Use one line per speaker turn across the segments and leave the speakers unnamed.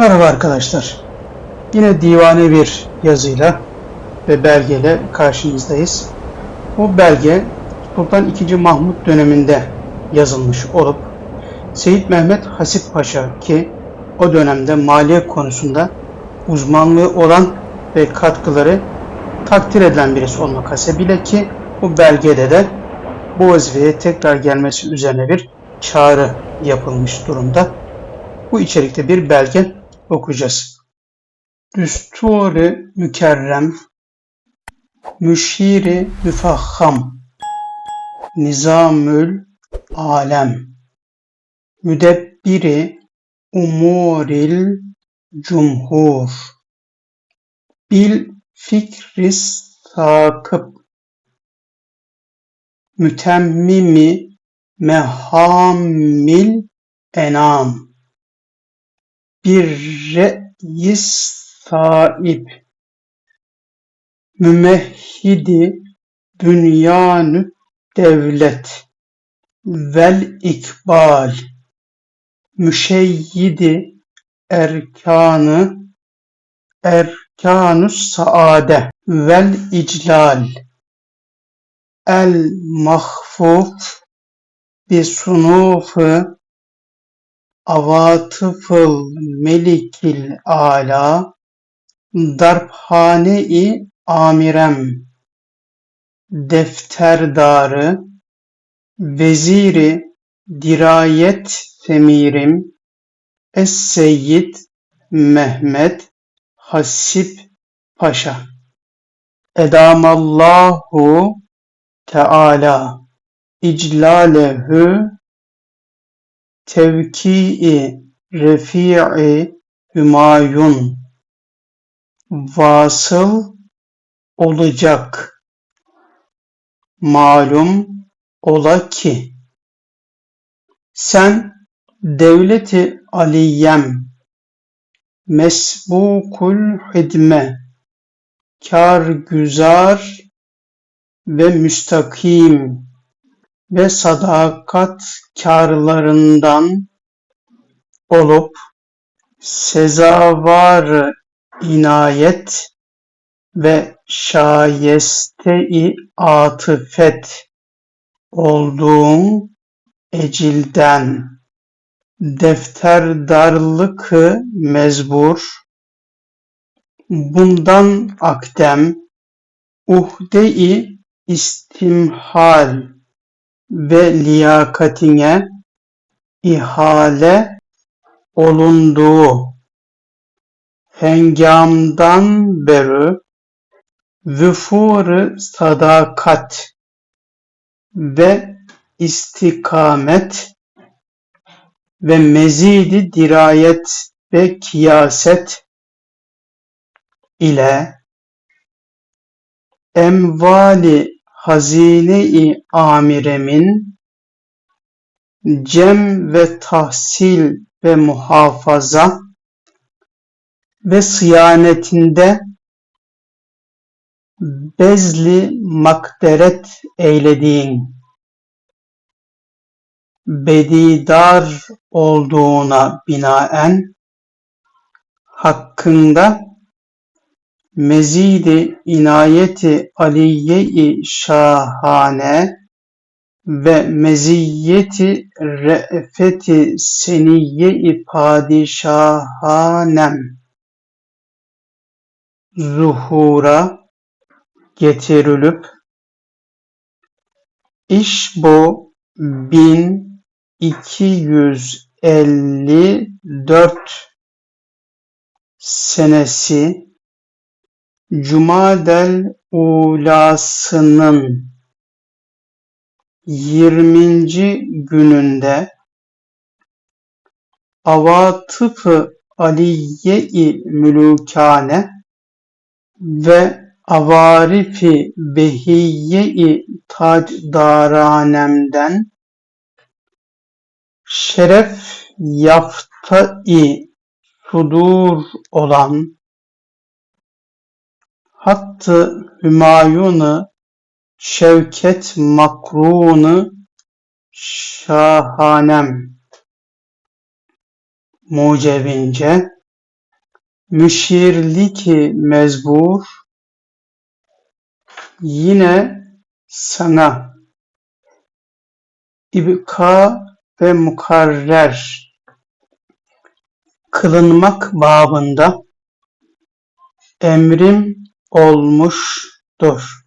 Merhaba arkadaşlar. Yine divane bir yazıyla ve belgeyle karşınızdayız. Bu belge Sultan II. Mahmut döneminde yazılmış olup Seyit Mehmet Hasip Paşa ki o dönemde maliye konusunda uzmanlığı olan ve katkıları takdir edilen birisi olmak hasebiyle ki bu belgede de bu vazifeye tekrar gelmesi üzerine bir çağrı yapılmış durumda. Bu içerikte bir belge okuyacağız. Düsturi mükerrem, müşiri müfahham, nizamül alem, müdebbiri umuril cumhur, bil fikris sakıp, mütemmimi mehamil enam, bir reis sahip, mümehhidi bünyanü devlet, vel ikbal, müşeyyidi erkanı, erkanü saade, vel iclal, el mahfuf, bi sunufu avatıfıl melikil ala darphane-i amirem defterdarı veziri dirayet semirim Es-Seyyid Mehmet Hasip Paşa. Edamallahu Teala iclalehu tevkii refi'i hümayun. Vasıl olacak. Malum ola ki. Sen devleti aliyem. Mesbukul hidme. Kar güzar ve müstakim ve sadakat kârlarından olup sezavar inayet ve şayeste-i atıfet olduğum ecilden defterdarlıkı mezbur bundan akdem uhde-i istimhal ve liyakatine ihale olunduğu hengamdan beri vüfur sadakat ve istikamet ve mezidi dirayet ve kiyaset ile emvali hazine-i amiremin cem ve tahsil ve muhafaza ve sıyanetinde bezli makderet eylediğin bedidar olduğuna binaen hakkında mezidi inayeti aliye-i şahane ve meziyeti re'feti seniye-i padişahanem zuhura getirilip iş elli dört senesi Cumadel ulasının yirminci gününde avatıf-ı aliye-i mülukane ve avarif-i behiyye-i tacdaranemden şeref yafta-i sudur olan hattı Hümayun-ı Şevket makrunu şahanem. Mucebince müşirliki mezbur yine sana. İbka ve mukarrer. Kılınmak babında. Emrim olmuştur.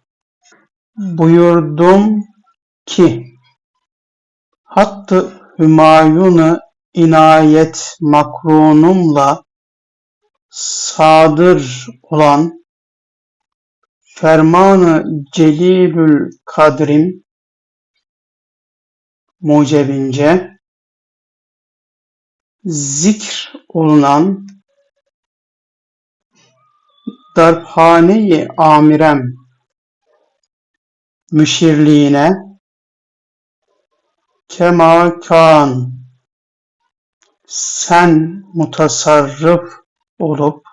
Buyurdum ki hattı Hümayun-ı inayet makrunumla sadır olan fermanı celilül kadrim mucebince zikr olunan darphane-i amirem müşirliğine kema kan sen mutasarrıf olup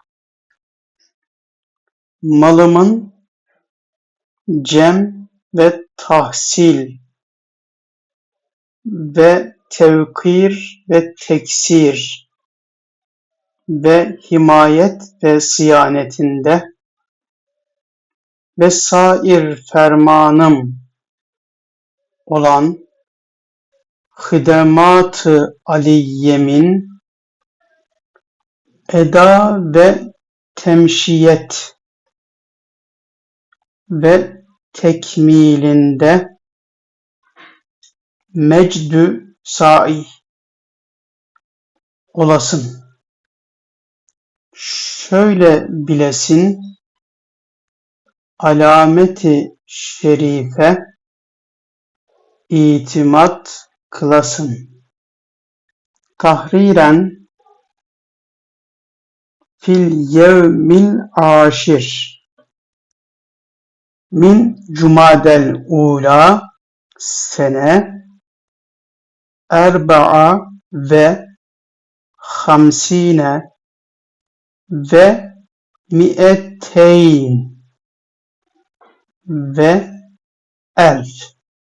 malımın cem ve tahsil ve tevkir ve teksir ve himayet ve sıyanetinde ve sair fermanım olan hıdemat-ı aliyemin eda ve temşiyet ve tekmilinde mecdü sa'i olasın. Şöyle bilesin, alameti şerife itimat kılasın. Tahriren fil yevmil aşir min cumadel ula sene erba'a ve hamsine ve mi'eteyn. Ve elf